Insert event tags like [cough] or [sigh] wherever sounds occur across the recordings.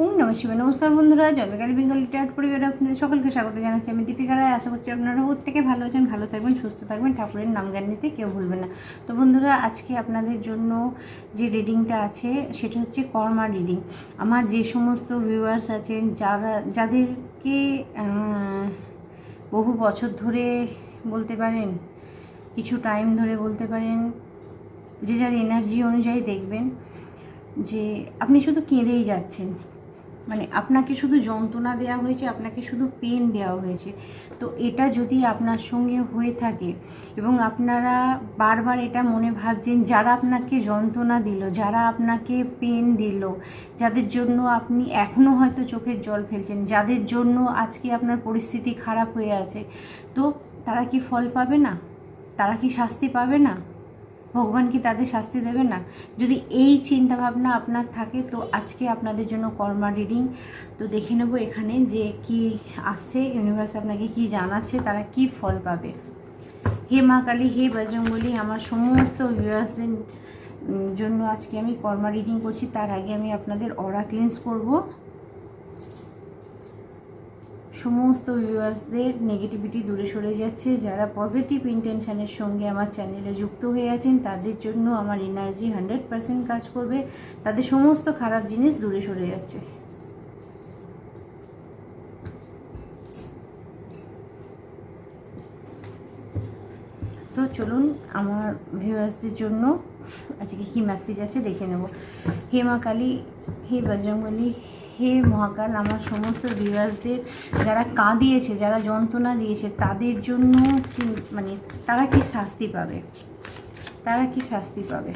ওম নমঃ নমস্কার বন্ধুরা জন্মকালী বেঙ্গলি ট্যাট পরিবারে আপনাদের সকলকে স্বাগত জানাচ্ছি আমি দীপিকা রায়। আশা করছি আপনারা প্রত্যেকে ভালো আছেন, ভালো থাকবেন, সুস্থ থাকবেন। ঠাকুরের নাম জ্ঞান নিতে কেউ ভুলবেন না। তো বন্ধুরা, আজকে আপনাদের জন্য যে রিডিংটা আছে, সেটা হচ্ছে কর্মা রিডিং। আমার যে সমস্ত ভিউয়ার্স আছেন, যারা, যাদেরকে বহু বছর ধরে বলতে পারেন, কিছু টাইম ধরে বলতে পারেন, যে যার এনার্জি অনুযায়ী দেখবেন, যে আপনি শুধু কেঁদেই যাচ্ছেন। মানে আপনাকে শুধু যন্ত্রণা দেওয়া হয়েছে, আপনাকে শুধু পেন দেওয়া হয়েছে। তো এটা যদি আপনার সঙ্গে হয়ে থাকে এবং আপনারা বারবার এটা মনে ভাবছেন, যারা আপনাকে যন্ত্রণা দিল, যারা আপনাকে পেন দিল, যাদের জন্য আপনি এখনও হয়তো চোখের জল ফেলছেন, যাদের জন্য আজকে আপনার পরিস্থিতি খারাপ হয়ে আছে, তো তারা কি ফল পাবে না? তারা কি শাস্তি পাবে না? ভগবান কি তাদের শাস্তি দেবে না? যদি এই চিন্তা ভাবনা আপনার থাকে, তো আজকে আপনাদের জন্য কর্মা রিডিং। তো দেখে নেব এখানে যে কি আসছে ইউনিভার্স আপনাকে কি জানাচ্ছে, তারা কি ফল পাবে। হে মা কালী, হে বজরঙ্গলি আমার সমস্ত ভিউয়ার্সদের জন্য আজকে আমি কর্মা রিডিং করছি। তার আগে আমি আপনাদের অরা ক্লিনস করব। সমস্ত ভিউয়ার্সদের নেগেটিভিটি দূরে সরে যাচ্ছে। যারা পজিটিভ ইন্টেনশনের সঙ্গে আমার চ্যানেলে যুক্ত হয়ে আছেন, তাদের জন্য আমার এনার্জি হান্ড্রেড কাজ করবে। তাদের সমস্ত খারাপ জিনিস দূরে সরে যাচ্ছে। তো চলুন আমার ভিউয়ার্সদের জন্য আজকে কি মেসেজ আছে দেখে নেব। হে মা কালী, হে বজরঙ্গলী হে মহাকাল, আমার সমস্ত ভিউয়ার্সদের যারা কাঁদিয়েছে, যারা যন্ত্রণা দিয়েছে, তাদের জন্য কি মানে তারা কি শাস্তি পাবে? তারা কি শাস্তি পাবে?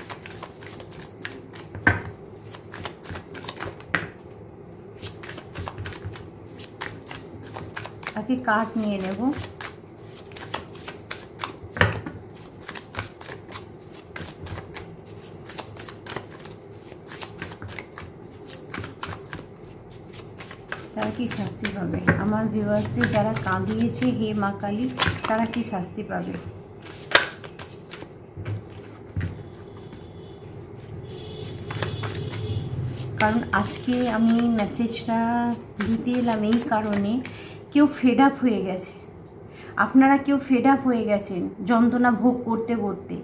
তাকে কাঠ নিয়ে নেব তারা কি শাস্তি পাবে? আমার ভিউয়ার্সদের যারা কাঁদিয়েছে হে মা কালী, তারা কি শাস্তি পাবে? কারণ আজকে আমি মেসেজটা দিতে এলাম এই কারণে কেউ ফেড আপ হয়ে গেছে। আপনারা কেউ ফেড আপ হয়ে গেছেন যন্ত্রণা ভোগ করতে করতে।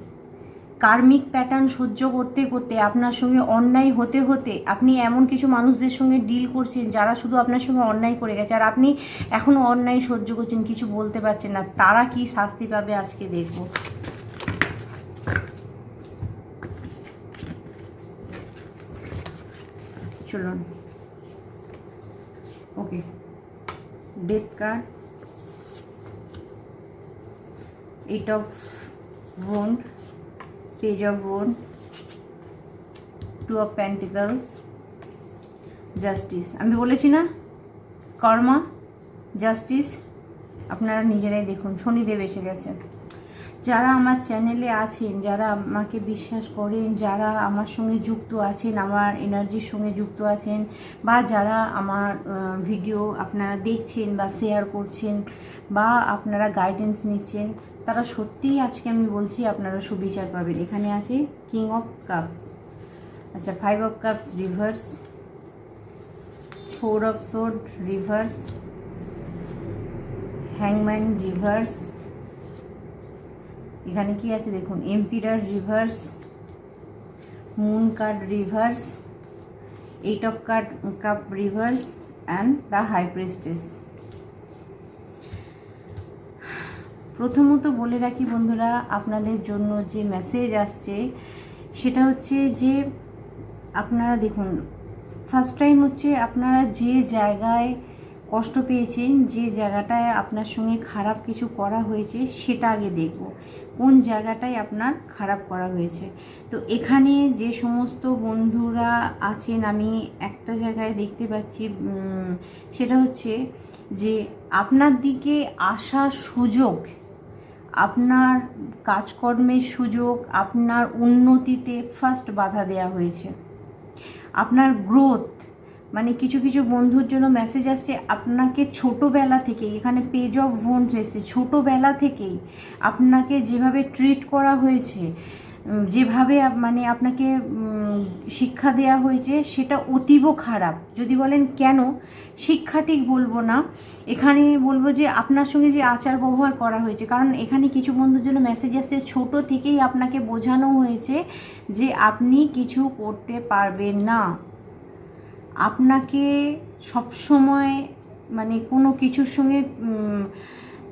কার্মিক প্যাটার্ন সহ্য করতে করতে আপনার সঙ্গে অন্যায় হতে হতে আপনি এমন কিছু মানুষদের সঙ্গে ডিল করছেন যারা শুধু আপনার সঙ্গে অন্যায় করে গেছে। আর আপনি এখনও অন্যায় সহ্য করছেন, কিছু বলতে পারছেন না। তারা কি শাস্তি পাবে আজকে দেখব। চলুন। Okay. Death card. Eight of wound page of wand two of pentacle. Justice আমি বলেছি না? কর্মা জাস্টিস আপনারা নিজেরাই দেখুন। শনিদেব এসে গেছে। যারা আমার চ্যানেলে আছেন, যারা আমাকে বিশ্বাস করেন, যারা আমার সঙ্গে যুক্ত আছেন, আমার এনার্জির সঙ্গে যুক্ত আছেন, বা যারা আমার ভিডিও আপনারা দেখছেন বা শেয়ার করছেন, বা আপনারা গাইডেন্স নিচ্ছেন তারা সত্যিই আজকে আমি বলছি আপনারা সুবিচার পাবেন। এখানে আছে কিং অফ কাপস আচ্ছা five of cups reverse four of sword reverse হ্যাংম্যান reverse এখানে কি আছে দেখুন? Emperor reverse moon card reverse eight of card cup reverse and the high priestess প্রথমত বলে রাখি বন্ধুরা, আপনাদের জন্য যে মেসেজ আসছে, সেটা হচ্ছে যে আপনারা দেখুন ফার্স্ট টাইম হচ্ছে আপনারা যে জায়গায় কষ্ট পেয়েছেন, যে জায়গাটায় আপনার সঙ্গে খারাপ কিছু করা হয়েছে, সেটা আগে দেখব। কোন জায়গাটায় আপনার খারাপ করা হয়েছে? তো এখানে যে সমস্ত বন্ধুরা আছেন, আমি একটা জায়গায় দেখতে পাচ্ছি সেটা হচ্ছে যে আপনার দিকে আসার সুযোগ আপনার কাজকর্মের সুযোগ, আপনার উন্নতিতে ফার্স্ট বাধা দেয়া হয়েছে। আপনার গ্রোথ মানে কিছু কিছু বন্ধুর জন্য মেসেজ আসছে, আপনাকে ছোটোবেলা থেকে এখানে পেজ অফ ভোন্ট এসছে, ছোটোবেলা থেকেই আপনাকে যেভাবে ট্রিট করা হয়েছে যেভাবে মানে আপনাকে শিক্ষা দেওয়া হয়েছে সেটা অতীব খারাপ। যদি বলেন কেন? শিক্ষা ঠিক বলব না। এখানে বলব যে আপনার সঙ্গে যে আচার ব্যবহার করা হয়েছে, কারণ এখানে কিছু বন্ধুর জন্য মেসেজ আসছে। ছোট থেকেই আপনাকে বোঝানো হয়েছে যে আপনি কিছু করতে পারবেন না। আপনাকে সবসময় মানে কোনো কিছুর সঙ্গে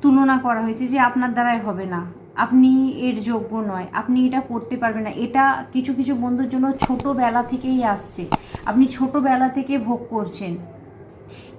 তুলনা করা হয়েছে যে আপনার দ্বারাই হবে না। আপনি এর যোগ্য নয়, আপনি এটা করতে পারবেন না। এটা কিছু কিছু বন্ধুর জন্য ছোটোবেলা থেকেই আসছে। আপনি ছোটোবেলা থেকে ভোগ করছেন।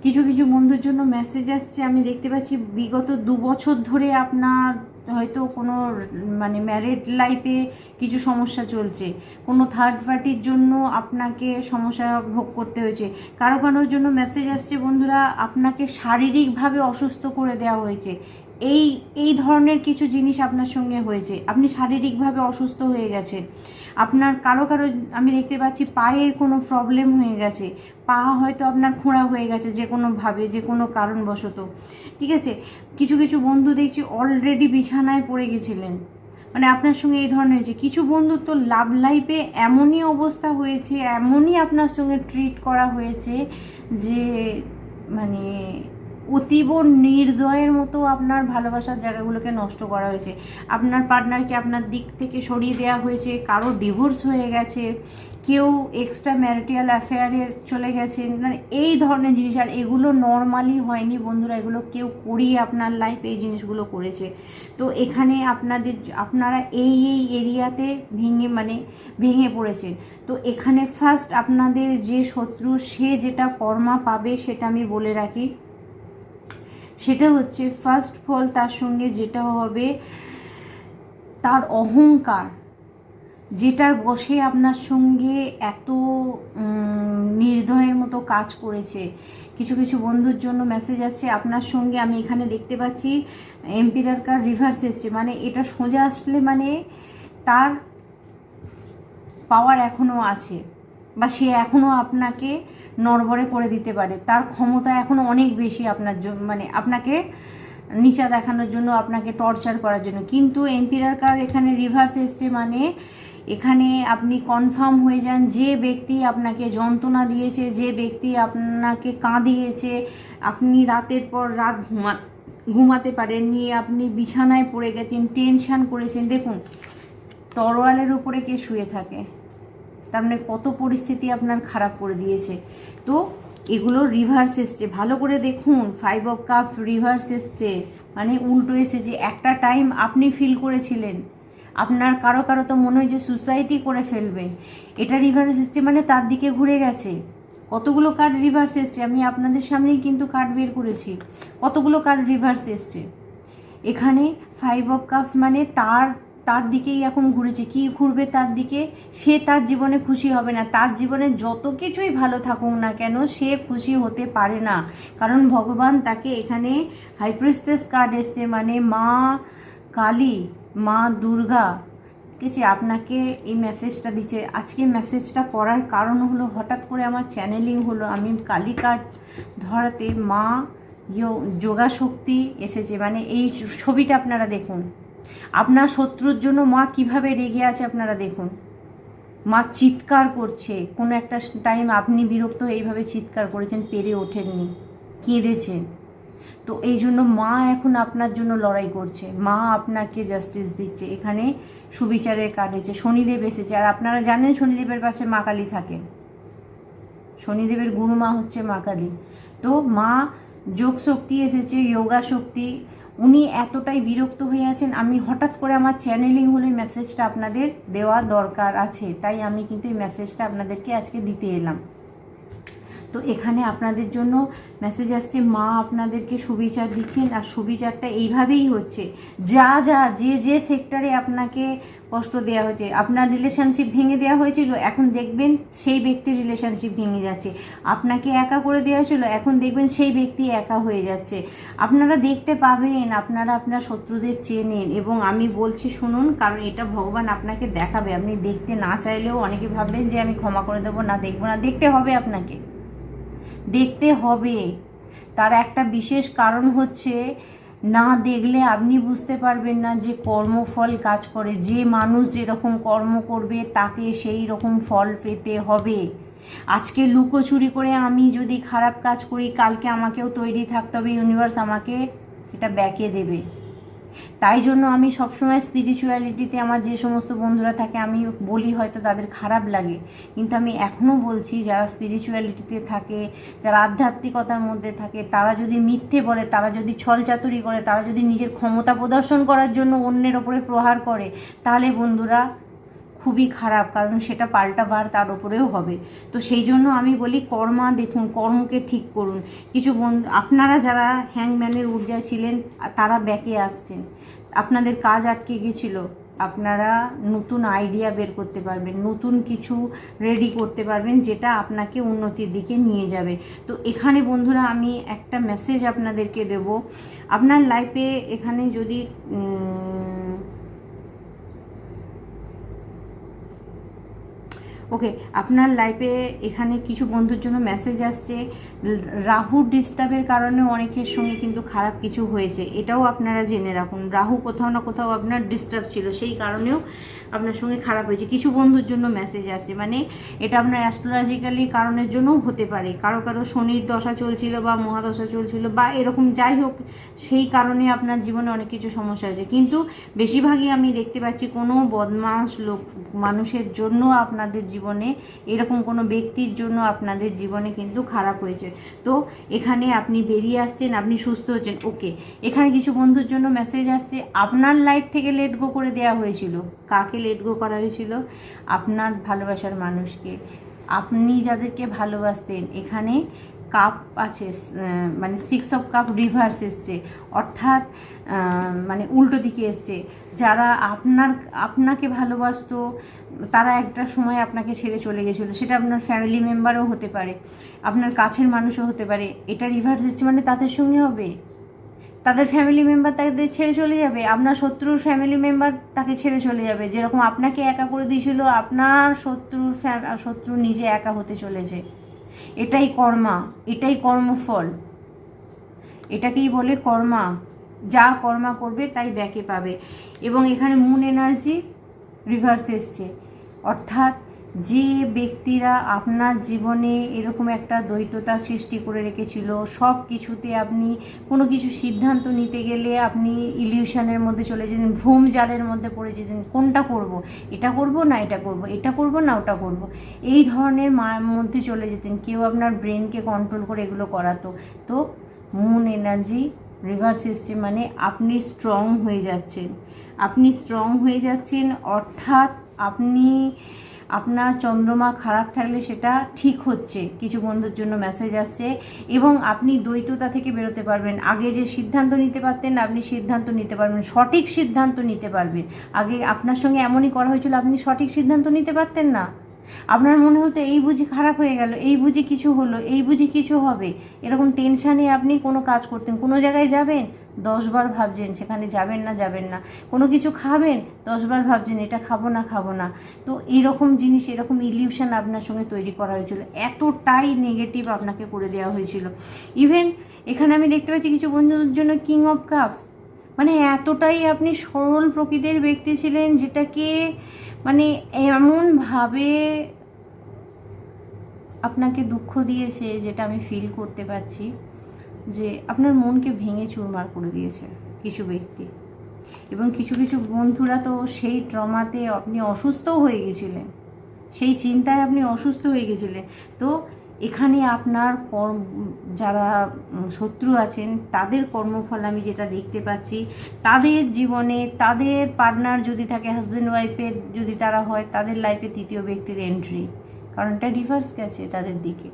কিছু কিছু বন্ধুর জন্য মেসেজ আসছে। আমি দেখতে পাচ্ছি বিগত দু বছর ধরে আপনার হয়তো কোনো মানে ম্যারিড লাইফে কিছু সমস্যা চলছে। কোনো থার্ড পার্টির জন্য আপনাকে সমস্যা ভোগ করতে হয়েছে। কারও, কারোর জন্য মেসেজ আসছে, বন্ধুরা, আপনাকে শারীরিকভাবে অসুস্থ করে দেওয়া হয়েছে। এই এই ধরনের কিছু জিনিস আপনার সঙ্গে হয়েছে। আপনি শারীরিকভাবে অসুস্থ হয়ে গেছেন আপনার কারও কারও আমি দেখতে পাচ্ছি পায়ের কোনো প্রবলেম হয়ে গেছে। পা হয়তো আপনার খোঁড়া হয়ে গেছে যে কোনোভাবে যে কোনো কারণবশত। ঠিক আছে? কিছু কিছু বন্ধু দেখছি অলরেডি বিছানায় পড়ে গেছিলেন। মানে আপনার সঙ্গে এই ধরনের হয়েছে। কিছু বন্ধুর তো লাভ লাইফে এমনই অবস্থা হয়েছে, এমনই আপনার সঙ্গে ট্রিট করা হয়েছে যে মানে অতীব নির্দয়ের মতো আপনার ভালোবাসার জায়গাগুলোকে নষ্ট করা হয়েছে। আপনার পার্টনারকে আপনার দিক থেকে সরিয়ে দেওয়া হয়েছে, কারও ডিভোর্স হয়ে গেছে, কেউ এক্সট্রা ম্যারিটাল অ্যাফেয়ারে চলে গেছেন মানে এই ধরনের জিনিস আর এগুলো নর্মালি হয়নি বন্ধুরা, এগুলো কেউ করিয়ে আপনার লাইফ এই জিনিসগুলো করেছে। তো এখানে আপনাদের, আপনারা এই এই এরিয়াতে ভেঙে মানে ভেঙে পড়েছেন। তো এখানে ফার্স্ট আপনাদের যে শত্রু, সে যেটা কর্মা পাবে সেটা আমি বলে রাখি। সেটা হচ্ছে ফার্স্ট ফল তার সঙ্গে যেটা হবে তার অহংকার, যেটার বসে আপনার সঙ্গে এত নির্দয়ের মতো কাজ করেছে। কিছু কিছু বন্ধুর জন্য মেসেজ আসছে, আপনার সঙ্গে আমি এখানে দেখতে পাচ্ছি এমপিরার কার রিভার্স এসছে। মানে এটা সোজা আসলে মানে তার পাওয়ার এখনও আছে। বা সে এখনও আপনাকে নড়বড়ে করে দিতে পারে। তার ক্ষমতা এখনও অনেক বেশি আপনার মানে আপনাকে নিচা দেখানোর জন্য, আপনাকে টর্চার করার জন্য। কিন্তু এমপিরার কার এখানে রিভার্স এসছে মানে এখানে আপনি কনফার্ম হয়ে যান যে ব্যক্তি আপনাকে যন্ত্রণা দিয়েছে, যে ব্যক্তি আপনাকে কাঁদিয়েছে, আপনি রাতের পর রাত ঘুমা, ঘুমাতে পারেননি, আপনি বিছানায় পড়ে গেছেন টেনশান করেছেন। দেখুন, তরোয়ালের উপরে কে শুয়ে থাকে? তার মানে কত পরিস্থিতি আপনার খারাপ করে দিয়েছে। তো এগুলো রিভার্স এসছে। ভালো করে দেখুন ফাইভ অফ কাপ রিভার্স এসছে। মানে উল্টো এসেছে। একটা টাইম আপনি ফিল করেছিলেন। আপনার কারও কারও তো মনে হয় যে সুসাইটি করে ফেলবে। এটা রিভার্স এসছে মানে তার দিকে ঘুরে গেছে। কতগুলো কার্ড রিভার্স এসছে? আমি আপনাদের সামনেই কিন্তু কার্ড বের করেছি। কতগুলো কার্ড রিভার্স এসছে? এখানে ফাইভ অফ কাপস মানে তার তার দিকেই এখন ঘুরেছে, কি ঘুরবে তার দিকে? সে তার জীবনে খুশি হবে না। তার জীবনে যত কিছুই ভালো থাকুক না কেন, সে খুশি হতে পারে না। কারণ ভগবান তাকে এখানে হাইপ্রিস্টেস কার্ড এসছে মানে মা কালী, মা দুর্গা। ঠিক আছে, আপনাকে এই মেসেজটা দিচ্ছে। আজকে মেসেজটা পড়ার কারণ হলো, হঠাৎ করে আমার চ্যানেলিং হলো। আমি কালী কার্ড ধরাতে মা যোগা শক্তি এসেছে মানে এই ছবিটা আপনারা দেখুন। আপনার শত্রুর জন্য মা কীভাবে রেগে আছে আপনারা দেখুন। মা চিৎকার করছে। কোনো একটা টাইম আপনি বিরক্ত এইভাবে চিৎকার করেছেন, পেরে ওঠেননি কেঁদেছেন তো এই জন্য মা এখন আপনার জন্য লড়াই করছে। মা আপনাকে জাস্টিস দিচ্ছে। এখানে সুবিচারের এসেছে, শনিদেব এসেছে। আর আপনারা জানেন শনিদেবের পাশে মা কালী থাকে শনিদেবের গুরুমা হচ্ছে মা কালী। তো মা যোগ শক্তি এসেছে যোগা শক্তি উনি এতটাই বিরক্ত হয়ে আছেন, আমি হঠাৎ করে আমার চ্যানেলিং হলে মেসেজটা আপনাদের দেওয়া দরকার আছে, তাই আমি কিন্তু এই মেসেজটা আপনাদেরকে আজকে দিতে এলাম। তো এখানে আপনাদের জন্য মেসেজ আসছে, মা আপনাদেরকে সুবিচার দিচ্ছেন আর সুবিচারটা এইভাবেই হচ্ছে। যা যা, যে যে সেক্টরে আপনাকে কষ্ট দেওয়া হয়েছে, আপনার রিলেশনশিপ ভেঙে দেওয়া হয়েছিল, এখন দেখবেন সেই ব্যক্তির রিলেশনশিপ ভেঙে যাচ্ছে। আপনাকে একা করে দেওয়া হয়েছিল, এখন দেখবেন সেই ব্যক্তি একা হয়ে যাচ্ছে। আপনারা দেখতে পাবেন, আপনারা আপনার শত্রুদের চেনেন এবং আমি বলছি শুনুন, কারণ এটা ভগবান আপনাকে দেখাবে। আপনি দেখতে না চাইলেও অনেকে ভাববেন যে আমি ক্ষমা করে দেবো, না দেখব না, দেখতে হবে আপনাকে। দেখতে হবে। তার একটা বিশেষ কারণ হচ্ছে, না দেখলে আপনি বুঝতে পারবেন না যে কর্মফল কাজ করে। যে মানুষ যেরকম কর্ম করবে, তাকে সেই রকম ফল পেতে হবে। আজকে লুকোচুরি করে আমি যদি খারাপ কাজ করি, কালকে আমাকেও তৈরি থাকতে হবে, ইউনিভার্স আমাকে সেটা ব্যাকে দেবে। তাই জন্য আমি সবসময় স্পিরিচুয়ালিটিতে আমার যে সমস্ত বন্ধুরা থাকে, আমি বলি হয়তো তাদের খারাপ লাগে। কিন্তু আমি এখনও বলছি, যারা স্পিরিচুয়ালিটিতে থাকে, যারা আধ্যাত্মিকতার মধ্যে থাকে, তারা যদি মিথ্যে বলে, তারা যদি ছলচাতুরি করে, তারা যদি নিজের ক্ষমতা প্রদর্শন করার জন্য অন্যের ওপরে প্রহার করে, তাহলে বন্ধুরা খুবই খারাপ, কারণ সেটা পাল্টা বার তার ওপরেও হবে। তো সেই জন্য আমি বলি, কর্মা দেখুন, কর্মকে ঠিক করুন। কিছু বন্ধু আপনারা যারা হ্যাংম্যানের ঊর্জায় ছিলেন, তারা ব্যাকে আসছেন। আপনাদের কাজ আটকে গেছিল, আপনারা নতুন আইডিয়া বের করতে পারবেন, নতুন কিছু রেডি করতে পারবেন, যেটা আপনাকে উন্নতির দিকে নিয়ে যাবে। তো এখানে বন্ধুরা, আমি একটা মেসেজ আপনাদেরকে দেব। আপনার লাইফে এখানে যদি ওকে আপনার লাইফে এখানে কিছু বন্ধুর জন্য মেসেজ আসছে। রাহু ডিস্টার্বের কারণে অনেকের সঙ্গে কিন্তু খারাপ কিছু হয়েছে। এটাও আপনারা জেনে রাখুন। রাহু কোথাও না কোথাও আপনার ডিস্টার্ব ছিল, সেই কারণেও আপনার সঙ্গে খারাপ হয়েছে। কিছু বন্ধুর জন্য মেসেজ আসছে। মানে এটা আপনার অ্যাস্ট্রোলজিক্যালি কারণের জন্যও হতে পারে। কারও কারও শনির দশা চলছিল বা মহাদশা চলছিল বা এরকম যাই হোক, সেই কারণে আপনার জীবনে অনেক কিছু সমস্যা হয়েছে। কিন্তু বেশিরভাগই আমি দেখতে পাচ্ছি কোনো বদমাস লোক, মানুষের জন্য আপনাদের জীবনে এরকম কোনো ব্যক্তির জন্য আপনাদের জীবনে কিন্তু খারাপ হয়েছে। তো এখানে আপনি বেরিয়ে আসছেন, আপনি সুস্থ হচ্ছেন, ওকে। এখানে কিছু বন্ধুর জন্য মেসেজ আসছে, আপনার লাইফ থেকে লেট গো করে দেওয়া হয়েছিল। কাকে লেট গো করা হয়েছিল? আপনার ভালোবাসার মানুষকে। আপনি যাদেরকে ভালোবাসতেন, এখানে কাপ আছে মানে সিক্স অফ কাপ রিভার্স এসছে। অর্থাৎ মানে উল্টো দিকে এসছে। যারা আপনার, আপনাকে ভালোবাসতো, তারা একটা সময় আপনাকে ছেড়ে চলে গেছিল। সেটা আপনার ফ্যামিলি মেম্বারও হতে পারে, আপনার কাছের মানুষও হতে পারে। এটা রিভার্স এসছে মানে তাদের সঙ্গে হবে। তাদের ফ্যামিলি মেম্বার তাদের ছেড়ে চলে যাবে। আপনার শত্রুর ফ্যামিলি মেম্বার তাকে ছেড়ে চলে যাবে। যেরকম আপনাকে একা করে দিয়েছিল, আপনার শত্রুর শত্রু নিজে একা হতে চলেছে। এটাই কর্মা, এটাই কর্মফল। এটাকেই বলে কর্মা। যা কর্মা করবে তাই ব্যাকে পাবে। এবং এখানে মুন এনার্জি রিভার্স এসছে। অর্থাৎ যে ব্যক্তিরা আপনার জীবনে এরকম একটা দ্বৈততা সৃষ্টি করে রেখেছিল, সব কিছুতে আপনি কোনো কিছু সিদ্ধান্ত নিতে গেলে আপনি ইলিউশনের মধ্যে চলে যেতেন, ভ্রম জালের মধ্যে পড়ে যেতেন, কোনটা করব? এটা করব না এটা করব? এটা করব না ওটা করব? এই ধরনের মধ্যে চলে যেতেন, কেউ আপনার ব্রেনকে কন্ট্রোল করে এগুলো করাতো। তো মুন এনার্জি রিভার্স এসছে মানে আপনি স্ট্রং হয়ে যাচ্ছেন। আপনি স্ট্রং হয়ে যাচ্ছেন, অর্থাৎ আপনি আপনার চন্দ্রমা খারাপ থাকলে সেটা ঠিক হচ্ছে। কিছু বন্ধুর জন্য মেসেজ আসছে এবং আপনি দ্বৈততা থেকে বেরোতে পারবেন। আগে যে সিদ্ধান্ত নিতে পারতেন, আপনি সিদ্ধান্ত নিতে পারবেন, সঠিক সিদ্ধান্ত নিতে পারবেন। আগে আপনার সঙ্গে এমনই করা হয়েছিল, আপনি সঠিক সিদ্ধান্ত নিতে পারতেন না। আপনার মনে হতো এই বুঝি খারাপ হয়ে গেল, এই বুঝি কিছু হলো, এই বুঝি কিছু হবে। এরকম টেনশানে আপনি কোনো কাজ করতেন, কোনো জায়গায় যাবেন? দশবার ভাবছেন, সেখানে যাবেন না যাবেন না। কোনো কিছু খাবেন? দশবার ভাবছেন, এটা খাব না খাব না। তো এরকম জিনিস, এরকম ইলিউশন আপনার সঙ্গে তৈরি করা হয়েছিল। এতটাই নেগেটিভ আপনাকে করে দেওয়া হয়েছিল। ইভেন এখানে আমি দেখতে পাচ্ছি কিছু বন্ধুদের জন্য কিং অফ কাপস মানে এতটাই আপনি সরল প্রকৃতির ব্যক্তি ছিলেন, যেটাকে মানে এমনভাবে আপনাকে দুঃখ দিয়েছে যেটা আমি ফিল করতে পারছি যে আপনার মনকে ভেঙে চুরমার করে দিয়েছে কিছু ব্যক্তি। এবং কিছু কিছু বন্ধুরা তো সেই ট্রমাতে আপনি অসুস্থ হয়ে গেছিলেন। সেই চিন্তায় আপনি অসুস্থ হয়ে গেছিলেন। তো এখানে আপনার কর্ম, যারা শত্রু আছেন, তাদের কর্মফল আমি যেটা দেখতে পাচ্ছি, তাদের জীবনে তাদের পার্টনার যদি থাকে হাজব্যান্ড ওয়াইফের যদি তারা হয়, তাদের লাইফে তৃতীয় ব্যক্তির এন্ট্রি কারণ এটা রিভার্স গেছে তাদের দিকে।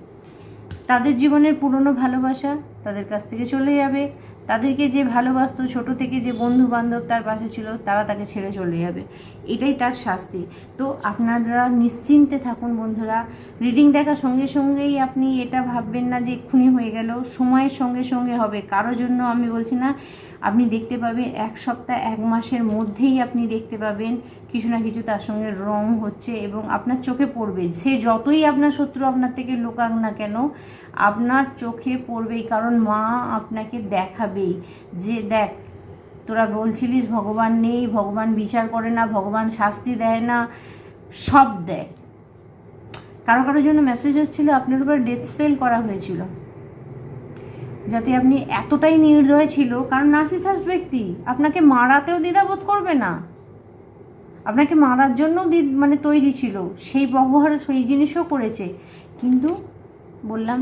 তাদের জীবনের পুরনো ভালোবাসা তাদের কাছ থেকে চলে যাবে তাদেরকে যে ভালোবাসতো, ছোট থেকে যে বন্ধু বান্ধব তার পাশে ছিল, তারা তাকে ছেড়ে চলে যাবে। এটাই তার শাস্তি। তো আপনারা নিশ্চিন্তে থাকুন বন্ধুরা। রিডিং দেখার সঙ্গে সঙ্গেই আপনি এটা ভাববেন না যে এক্ষুনি হয়ে গেল। সময়ের সঙ্গে সঙ্গে হবে। কারোর জন্য আমি বলছি না, আপনি দেখতে পাবেন এক সপ্তাহ, এক মাসের মধ্যেই আপনি দেখতে পাবেন কিছু না কিছু তার সঙ্গে রং হচ্ছে এবং আপনার চোখে পড়বে। সে যতই আপনার শত্রু আপনার থেকে লোকাক না কেন, আপনার চোখে পড়বেই। কারণ মা আপনাকে দেখাবেই যে দেখ, তোরা বলছিলিস ভগবান নেই, ভগবান বিচার করে না, ভগবান শাস্তি দেয় না, সব দেয়। কারও কারোর জন্য মেসেজ হচ্ছিল আপনার উপর ডেথ স্পেল করা হয়েছিল। যাতে আপনি এতটাই নির্দয় ছিল, কারণ নার্সিসাস ব্যক্তি, আপনাকে মারাতেও দ্বিধাবোধ করবে না। আপনাকে মারার জন্য মানে তৈরি ছিল, সেই ব্যবহার, সেই জিনিসও করেছে। কিন্তু বললাম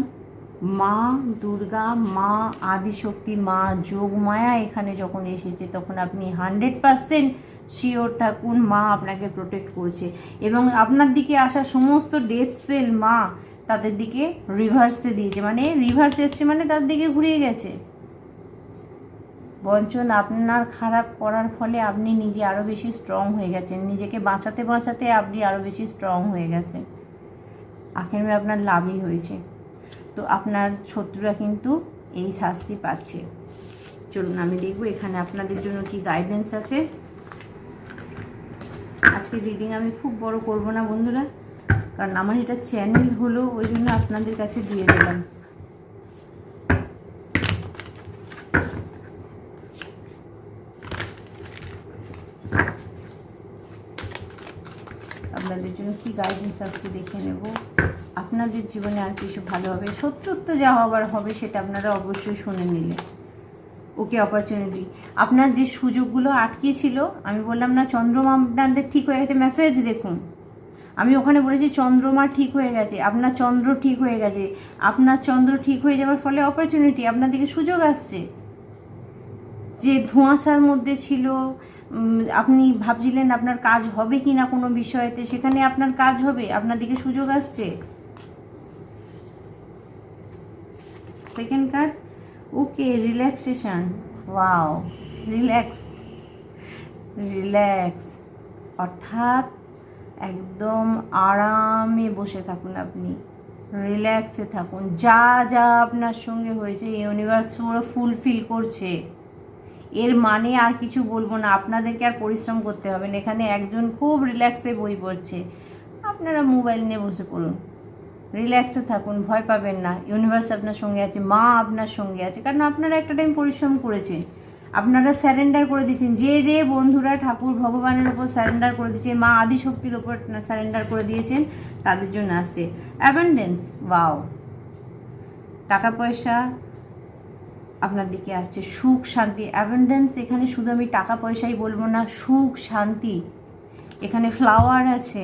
মা, দুর্গা, মা, আদিশক্তি, মা, যোগমায়া এখানে যখন এসেছে, তখন আপনি হান্ড্রেড পারসেন্ট শিওর থাকুন মা আপনাকে প্রোটেক্ট করছে। এবং আপনার দিকে আসা সমস্ত ডেথ স্পেল মা তাদের দিকে রিভার্সে দিয়েছে। মানে রিভার্স এসছে মানে তার দিকে ঘুরিয়ে গেছে। বঞ্চন আপনার খারাপ করার ফলে আপনি নিজে আরও বেশি স্ট্রং হয়ে গেছেন। নিজেকে বাঁচাতে বাঁচাতে আপনি আরও বেশি স্ট্রং হয়ে গেছেন। আখের আপনার লাভই হয়েছে। তো আপনার শত্রুরা কিন্তু এই শাস্তি পাচ্ছে। চলুন, আমি দেখব এখানে আপনাদের জন্য কি গাইডেন্স আছে। আজকে রিডিং আমি খুব বড় করব না বন্ধুরা, কারণ আমার এটা চ্যানেল হলো, ওই জন্য আপনাদের কাছে দিয়ে দিলাম আপনাদের জন্য কি গাইডেন্স আসছে দেখে নেব। আপনাদের জীবনে আর কিছু ভালো হবে? শত্রুত্ব যা হবার হবে সেটা আপনারা অবশ্যই শুনে নিলে। ওকে অপরচুনিটি আপনার যে সুযোগগুলো আটকে ছিল আমি বললাম না চন্দ্রমা আপনাদের ঠিক হয়ে গেছে মেসেজ দেখুন। আমি ওখানে বলেছি চন্দ্রমা ঠিক হয়ে গেছে, আপনার চন্দ্র ঠিক হয়ে গেছে। আপনার চন্দ্র ঠিক হয়ে যাওয়ার ফলে অপরচুনিটি আপনার দিকে সুযোগ আসছে। যে ধোঁয়াশার মধ্যে ছিল আপনি ভাবছিলেন আপনার কাজ হবে কি না কোনো বিষয়েতে, সেখানে আপনার কাজ হবে, আপনার দিকে সুযোগ আসছে? Second card okay relaxation wow relax relax অর্থাৎ একদম আরামে বসে থাকুন আপনি। রিল্যাক্সে থাকুন। যা যা আপনার সঙ্গে হয়েছে ইউনিভার্স পুরো ফুলফিল করছে। এর মানে আর কিছু বলব না। আপনাদেরকে আর পরিশ্রম করতে হবে না। এখানে একজন খুব রিল্যাক্সে বই পড়ছে। আপনারা মোবাইল নিয়ে বসে পড়ুন। রিল্যাক্সে থাকুন, ভয় পাবেন না। ইউনিভার্স আপনার সঙ্গে আছে, মা আপনার সঙ্গে আছে। কারণ আপনারা একটা টাইম পরিশ্রম করেছেন। আপনারা স্যারেন্ডার করে দিয়েছেন। যে যে বন্ধুরা ঠাকুর ভগবানের ওপর স্যারেন্ডার করে দিয়েছেন মা আদিশক্তির ওপর স্যারেন্ডার করে দিয়েছেন, তাদের জন্য আসছে। অ্যাবেন্ডেন্স ওয়াও টাকা পয়সা আপনার দিকে আসছে। সুখ, শান্তি অ্যাবেন্ডেন্স এখানে শুধু আমি টাকা পয়সাই বলব না, সুখ, শান্তি। এখানে ফ্লাওয়ার আছে,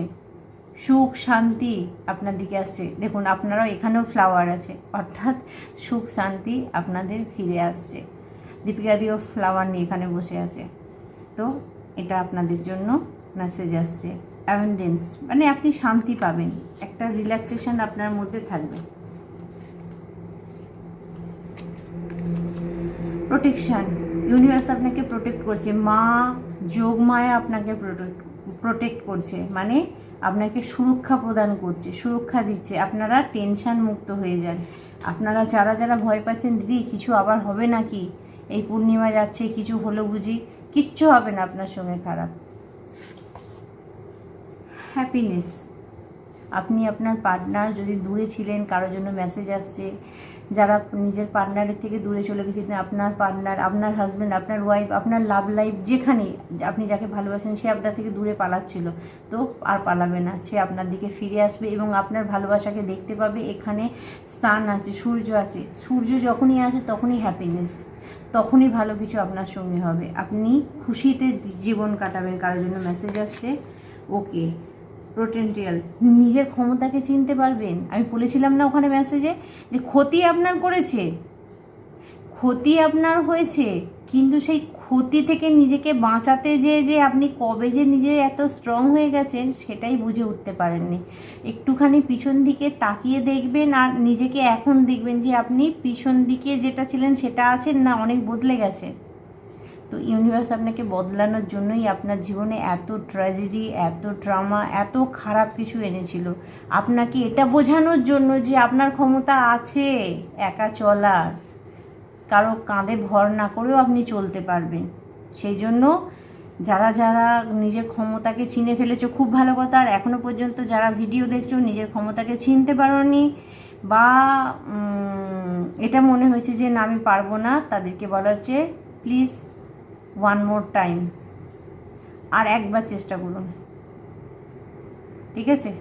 সুখ, শান্তি আপনার দিকে আসছে। দেখুন, আপনারাও এখানেও ফ্লাওয়ার আছে, অর্থাৎ সুখ, শান্তি আপনাদের ফিরে আসছে। দীপিকা দিও ফ্লাওয়ার নিয়ে এখানে বসে আছে। তো এটা আপনাদের জন্য মেসেজ আসছে। অ্যাভেন্ডেন্স মানে আপনি শান্তি পাবেন। একটা রিল্যাক্সেশন আপনার মধ্যে থাকবে। প্রোটেকশান ইউনিভার্স আপনাকে প্রোটেক্ট করছে। মা যোগমায়া আপনাকে প্রোটেক্ট প্রোটেক্ট করছে। মানে আপনাকে সুরক্ষা প্রদান করছে, সুরক্ষা দিচ্ছে। আপনারা টেনশন মুক্ত হয়ে যান। আপনারা যারা যারা ভয় পাচ্ছেন, দিদি, কিছু আবার হবে নাকি? এই পূর্ণিমা যাচ্ছে, কিছু হলো বুঝি? কিচ্ছু হবে না আপনার সঙ্গে খারাপ। হ্যাপিনেস আপনি আপনার পার্টনার যদি দূরে ছিলেন, কারোর জন্য মেসেজ আসছে, যারা নিজের পার্টনারের থেকে দূরে চলে গেছিলেন আপনার পার্টনার আপনার হাজব্যান্ড আপনার ওয়াইফ আপনার লাভ লাইফ যেখানে আপনি যাকে ভালোবাসেন, সে আপনার থেকে দূরে পালাচ্ছিল। তো আর পালাবে না। সে আপনার দিকে ফিরে আসবে এবং আপনার ভালোবাসাকে দেখতে পাবে। এখানে স্থান আছে, সূর্য আছে। সূর্য যখনই আসে, তখনই হ্যাপিনেস তখনই ভালো কিছু আপনার সঙ্গে হবে। আপনি খুশিতে জীবন কাটাবেন। কারোর জন্য মেসেজ আসছে ওকে পোটেন্টিয়াল নিজের ক্ষমতাকে চিনতে পারবেন। আমি বলেছিলাম না ওখানে মেসেজে যে ক্ষতি আপনার করেছে। ক্ষতি আপনার হয়েছে, কিন্তু সেই ক্ষতি থেকে নিজেকে বাঁচাতে যে যে আপনি কবে যে নিজে এত স্ট্রং হয়ে গেছেন, সেটাই বুঝে উঠতে পারেননি। একটুখানি পিছন দিকে তাকিয়ে দেখবেন আর নিজেকে এখন দেখবেন যে আপনি পিছন দিকে যেটা ছিলেন সেটা আছেন না, অনেক বদলে গেছে। তো ইউনিভার্স আপনাকে বদলানোর জন্যই আপনার জীবনে এত ট্র্যাজেডি এত ড্রামা এত খারাপ কিছু এনেছিল। আপনাকে এটা বোঝানোর জন্য যে আপনার ক্ষমতা আছে একা চলার। কারও কাঁধে ভর না করেও আপনি চলতে পারবেন। সেই জন্য যারা যারা নিজের ক্ষমতাকে চিনে ফেলেছো, খুব ভালো কথা। আর এখনও পর্যন্ত যারা ভিডিও দেখছ, নিজের ক্ষমতাকে চিনতে পারোনি বা এটা মনে হয়েছে যে না, আমি পারব না, তাদেরকে বলা হচ্ছে প্লিজ ওয়ান মোর টাইম আর একবার চেষ্টা করুন। ঠিক আছে?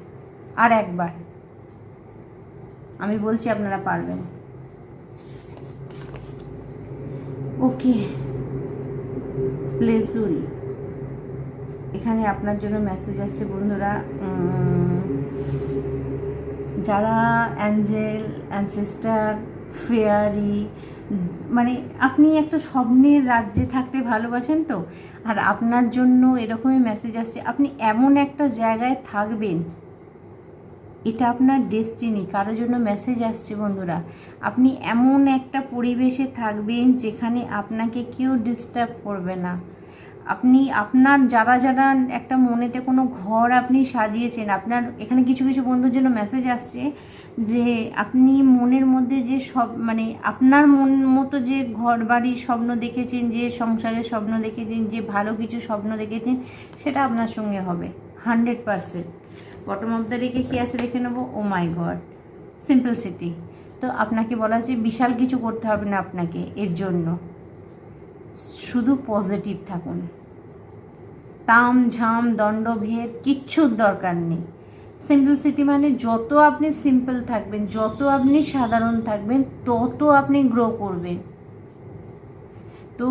আর একবার। আমি বলছি আপনারা পারবেন। ওকে। প্লেজুরি এখানে আপনার জন্য মেসেজ আসছে, বন্ধুরা। যারা অ্যাঞ্জেল, অ্যানসেস্টার, ফেয়ারি মানে আপনি একটা স্বপ্নের রাজ্যে থাকতে ভালোবাসেন তো? আর আপনার জন্য এরকমই মেসেজ আসছে, আপনি এমন একটা জায়গায় থাকবেন, এটা আপনার ডেস্টিনি কারোর জন্য মেসেজ আসছে বন্ধুরা। আপনি এমন একটা পরিবেশে থাকবেন যেখানে আপনাকে কেউ ডিস্টার্ব করবে না। আপনি, আপনার যারা যারা একটা মনেতে কোনো ঘর আপনি সাজিয়েছেন, আপনার এখানে কিছু কিছু বন্ধুর জন্য মেসেজ আসছে যে আপনি মনের মধ্যে যে সব মানে আপনার মন মতো যে ঘর বাড়ির স্বপ্ন দেখেছেন, যে সংসারের স্বপ্ন দেখেছেন, যে ভালো কিছু স্বপ্ন দেখেছেন, সেটা আপনার সঙ্গে হবে। Hundred percent bottom of the রেখে কী আছে দেখে নেব? Oh my god simple city তো আপনাকে বলা হচ্ছে বিশাল কিছু করতে হবে না আপনাকে, এর জন্য। পজিটিভ থাকুন। তাম, ঝাম দণ্ডভেদ কিচ্ছুর দরকার নেই। সিম্পল সিটি মানে যত আপনি সিম্পল থাকবেন, যত আপনি সাধারণ থাকবেন, তত আপনি গ্রো করবেন। তো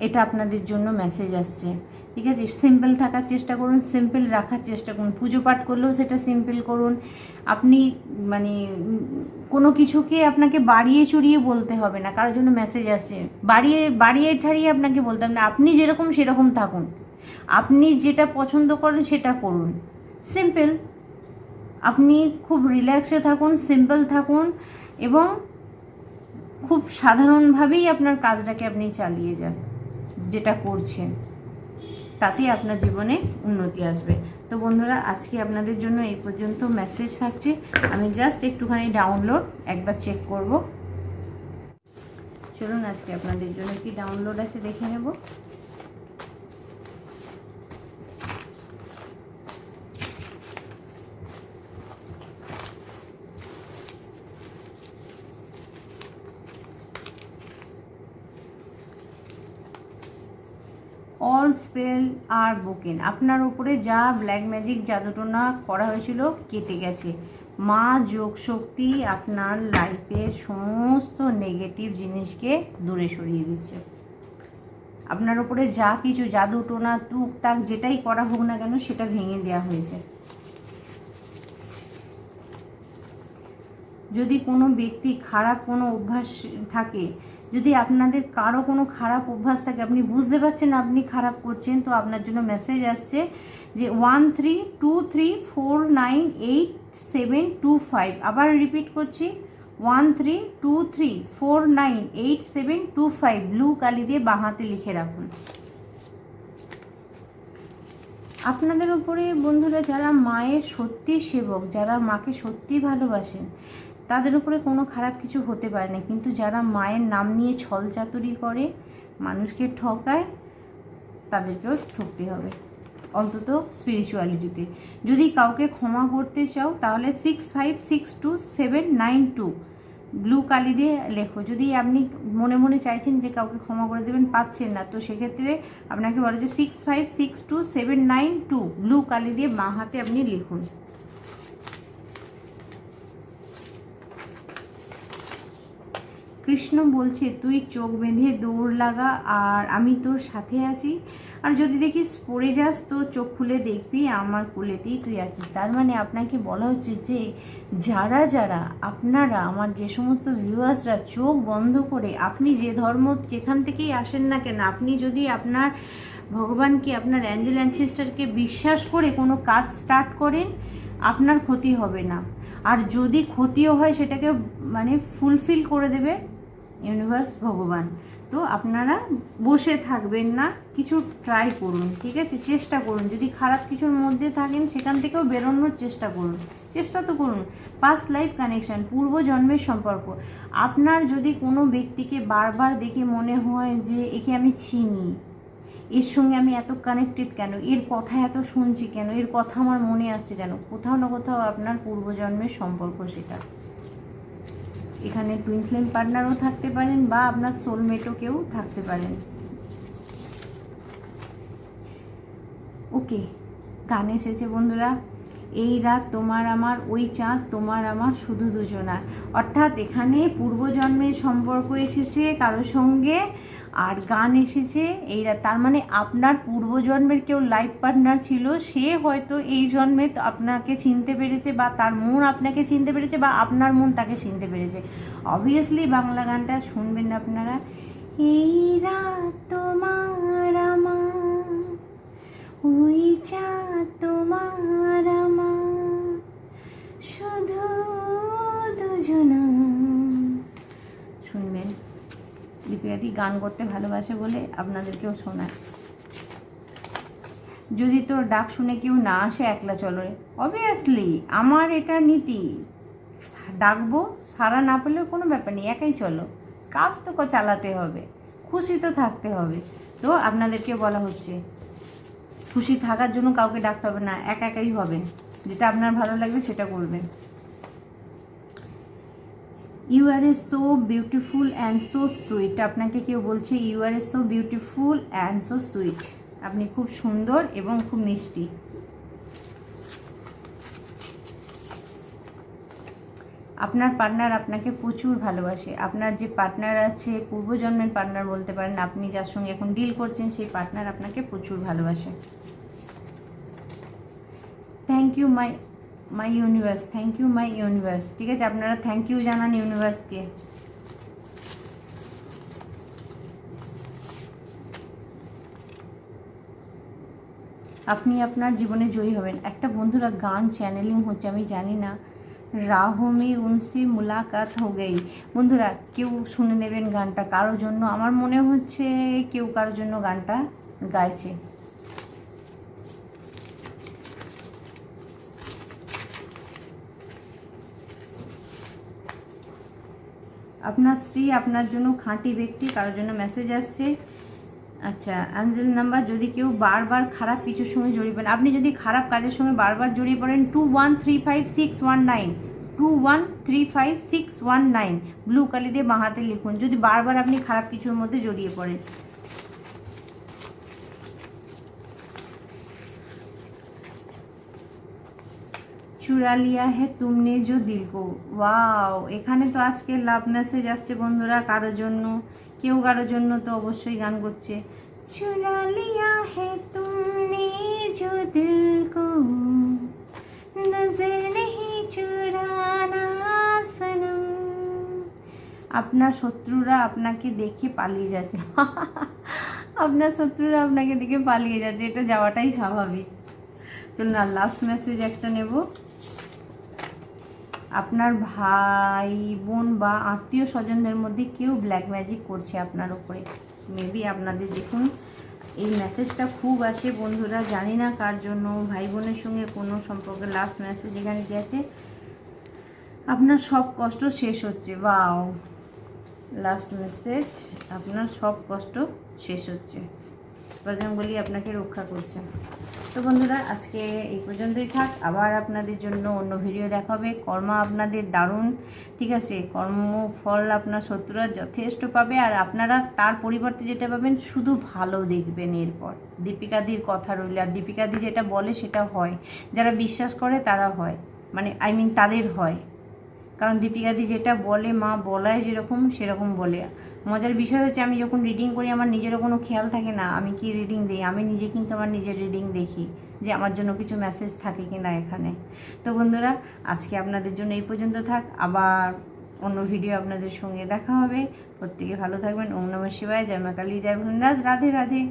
এটা আপনাদের জন্য মেসেজ আসছে। ঠিক আছে? সিম্পল থাকার চেষ্টা করুন সিম্পল রাখার চেষ্টা করুন। পুজো পাঠ করলেও সেটা সিম্পল করুন। আপনি মানে কোনো কিছুকে আপনাকে বাড়িয়ে চড়িয়ে বলতে হবে না, কারোর জন্য মেসেজ আসছে। বাড়িয়ে বাড়িয়ে ঠাড়িয়ে আপনাকে বলতে হবে না, আপনি যেরকম সেরকম থাকুন। আপনি যেটা পছন্দ করেন সেটা করুন। সিম্পল আপনি খুব রিল্যাক্সে থাকুন সিম্পল থাকুন এবং খুব সাধারণভাবেই আপনার কাজটাকে আপনি চালিয়ে যান, যেটা করছেন। তাতেই আপনার জীবনে উন্নতি আসবে। তো বন্ধুরা, আজকে আপনাদের জন্য এই পর্যন্ত মেসেজ থাকছে। আমি জাস্ট একটুখানি ডাউনলোড একবার চেক করব। চলুন, আজকে আপনাদের জন্য কি ডাউনলোড আছে দেখে নেব অল স্পেল আর বোকেন। আপনার উপরে যা ব্ল্যাক ম্যাজিক জাদুটোনা করা হয়েছিল কেটে গেছে। মা যোগ শক্তি আপনার লাইফের সমস্ত নেগেটিভ জিনিসকে দূরে সরিয়ে দিচ্ছে। আপনার উপরে যা কিছু জাদু টোনা তাক যেটাই করা হোক না কেন, সেটা ভেঙে দেওয়া হয়েছে। যদি কোনো ব্যক্তি খারাপ কোনো অভ্যাস থাকে, যদি আপনাদের কারও কোনো খারাপ অভ্যাস থাকে, আপনি বুঝতে পারছেন আপনি খারাপ করছেন, তো আপনার জন্য মেসেজ আসছে যে one three two three four nine eight seven two five আবার রিপিট করছি one three two three four nine eight seven two five blue কালি দিয়ে বাঁহাতে লিখে রাখুন। আপনাদের উপরে বন্ধুরা, যারা মায়ের সত্যি সেবক, যারা মাকে সত্যি ভালোবাসেন তাদের উপরে কোনো খারাপ কিছু হতে পারে না। কিন্তু যারা মায়ের নাম নিয়ে ছলচাতুরি করে, মানুষকে ঠকায়, তাদেরকেও ঠকতে হবে। অন্তত স্পিরিচুয়ালিটিতে যদি কাউকে ক্ষমা করতে চাও, তাহলে six five six two seven nine two blue কালি দিয়ে লেখো। যদি আপনি মনে মনে চাইছেন যে কাউকে ক্ষমা করে দেবেন, পাচ্ছেন না, তো সেক্ষেত্রে আপনাকে বলে যে six five six two seven nine two blue কালি দিয়ে বাঁ হাতে আপনি লিখুন। কৃষ্ণ বলছে, তুই চোখ বেঁধে দৌড় লাগা আর আমি তোর সাথে আছি। আর যদি দেখিস পড়ে যাস, তো চোখ খুলে দেখবি আমার কোলেতেই তুই আছিস। তার মানে আপনাকে বলা হচ্ছে যে, যারা যারা, আপনারা, আমার যে সমস্ত ভিউয়ার্সরা চোখ বন্ধ করে আপনি যে ধর্ম যেখান থেকেই আসেন না কেন, আপনি যদি আপনার ভগবানকে, আপনার অ্যাঞ্জেল অ্যানসিস্টারকে বিশ্বাস করে কোনো কাজ স্টার্ট করেন, আপনার ক্ষতি হবে না। আর যদি ক্ষতিও হয়, সেটাকে মানে ফুলফিল করে দেবে। ইউনিভার্স ভগবান। তো আপনারা বসে থাকবেন না, কিছু ট্রাই করুন, ঠিক আছে? চেষ্টা করুন। যদি খারাপ কিছুর মধ্যে থাকেন, সেখান থেকেও বেরোনোর চেষ্টা করুন। চেষ্টা তো করুন। পাস্ট লাইফ কানেকশন পূর্ব জন্মের সম্পর্ক। আপনার যদি কোনো ব্যক্তিকে বারবার দেখে মনে হয় যে, একে আমি চিনি, এর সঙ্গে আমি এত কানেক্টেড কেন? এর কথা এত শুনছি কেন? এর কথা আমার মনে আসছে কেন? কোথাও না কোথাও আপনার পূর্বজন্মের সম্পর্ক সেটা। এখানে টুইন ফ্লেম পার্টনারও থাকতে পারেন বা আপনার সোলমেটও কেউ থাকতে পারেন। ওকে গান এসেছে বন্ধুরা। এই রাত তোমার আমার, ওই চাঁদ তোমার আমার, শুধু দুজনার। অর্থাৎ এখানে পূর্বজন্মের সম্পর্ক এসেছে কারও সঙ্গে। আর গান এসেছে এই রাত তার মানে আপনার পূর্বজন্মের কেউ লাইফ পার্টনার ছিল, সে হয়তো এই জন্মে আপনাকে চিনতে পেরেছে বা তার মন আপনাকে চিনতে পেরেছে বা আপনার মন তাকে চিনতে পেরেছে। অবভিয়াসলি বাংলা গানটা শুনবেন আপনারা। এই রাত তোমার ওই তোমার শুধু দুজনা শুনবেন দীপিকাদি গান করতে ভালোবাসে বলে আপনাদেরকেও শোনায়। যদি তোর ডাক শুনে কেউ না আসে একলা চলো অবভিয়াসলি আমার এটা নীতি। ডাকবো সারা না পেলেও কোনো ব্যাপার নেই, একাই চলো। কাজ তো চালাতে হবে, খুশি তো থাকতে হবে। তো আপনাদেরকে বলা হচ্ছে, খুশি থাকার জন্য কাউকে ডাকতে হবে না, একা একাই হবে যেটা আপনার ভালো লাগবে সেটা করবেন। You are a so beautiful and so sweet আপনাকে কেউ বলছে you are a so beautiful and so sweet আপনি খুব সুন্দর এবং খুব মিষ্টি। আপনার পার্টনার আপনাকে প্রচুর ভালোবাসে। আপনার যে পার্টনার আছে, পূর্বজন্মের পার্টনার বলতে পারেন, আপনি যার সঙ্গে এখন ডিল করছেন, সেই পার্টনার আপনাকে প্রচুর ভালোবাসে। Thank you my my universe thank you my universe ঠিক আছে, আপনারা থ্যাংক ইউ জানান ইউনিভার্সকে আপনি আপনার জীবনে জয়ী হবেন। একটা বন্ধুরা গান চ্যানেলিং হচ্ছে, আমি জানি না। রাহমি উনসি মুলাকাত হো গই। বন্ধুরা, কেউ শুনে নেবেন গানটা। কারোর জন্য, আমার মনে হচ্ছে কেউ কারোর জন্য গানটা গাইছে। আপনার স্ত্রী আপনার জন্য খাঁটি ব্যক্তি, কারোর জন্য মেসেজ আসছে। আচ্ছা অ্যাঞ্জেল নাম্বার যদি কেউ বারবার খারাপ কিছুর সঙ্গে জড়িয়ে পড়েন, আপনি যদি খারাপ কাজের সঙ্গে বারবার জড়িয়ে পড়েন two one three five six one nine two one three five six one nine blue কালি দিয়ে বাঁ হাতে লিখুন। যদি বারবার আপনি খারাপ কিছুর মধ্যে জড়িয়ে পড়েন চুরা লিয়া হে তুমনে জো দিল কো ওয়াও, এখানে তো আজকে লাভ মেসেজ আসছে বন্ধুরা কারোর জন্য, কেউ কারোর জন্য তো অবশ্যই গান করছে। চুরা লিয়া হে তুমনে জো দিল কো নজর নেহি চুরানা সনম। আপনার শত্রুরা আপনাকে দেখে পালিয়ে যাচ্ছে। [laughs] আপনার শত্রুরা আপনাকে দেখে পালিয়ে যাচ্ছে, এটা যাওয়াটাই স্বাভাবিক। চলুন আর লাস্ট মেসেজ একটা নেব। আপনার ভাই, বোন বা আত্মীয় স্বজনদের মধ্যে কেউ ব্ল্যাক ম্যাজিক করছে আপনার উপরে। মেবি আপনাদের দেখুন, এই মেসেজটা খুব আসে বন্ধুরা, জানি না কার জন্য, ভাই বোনের সঙ্গে কোনো সম্পর্কে লাস্ট মেসেজ এখানে গেছে আপনার সব কষ্ট শেষ হচ্ছে বাও লাস্ট মেসেজ আপনার সব কষ্ট শেষ হচ্ছে। বজরঙ্গলি আপনাকে রক্ষা করছে। তো বন্ধুরা, আজকে এই পর্যন্তই থাক। আবার আপনাদের জন্য অন্য ভিডিও দেখাবে। কর্মা আপনাদের দারুণ, ঠিক আছে? কর্মফল আপনার শত্রুরা যথেষ্ট পাবে আর আপনারা তার পরিবর্তে যেটা পাবেন, শুধু ভালো দেখবেন এরপর। দীপিকাদির কথা রইল, আর দীপিকাদি যেটা বলে সেটা হয়। যারা বিশ্বাস করে তারা হয়। মানে আই মিন তাদের হয়। কারণ দীপিকাদি যেটা বলে, মা বলায় যেরকম, সেরকম বলে। মজার বিষয় হচ্ছে আমি যখন রিডিং করি, আমার নিজেরও কোনো খেয়াল থাকে না, আমি কি রিডিং দিই? আমি নিজে কিন্তু আমার নিজের রিডিং দেখি, যে আমার জন্য কিছু মেসেজ থাকে কি না এখানে। তো বন্ধুরা, আজকে আপনাদের জন্য এই পর্যন্ত থাক। আবার অন্য ভিডিও আপনাদের সঙ্গে দেখা হবে। প্রত্যেকে ভালো থাকবেন। ওম নমঃ শিবায়। জয় মা কালী জয় ভুলরাজ রাধে রাধে।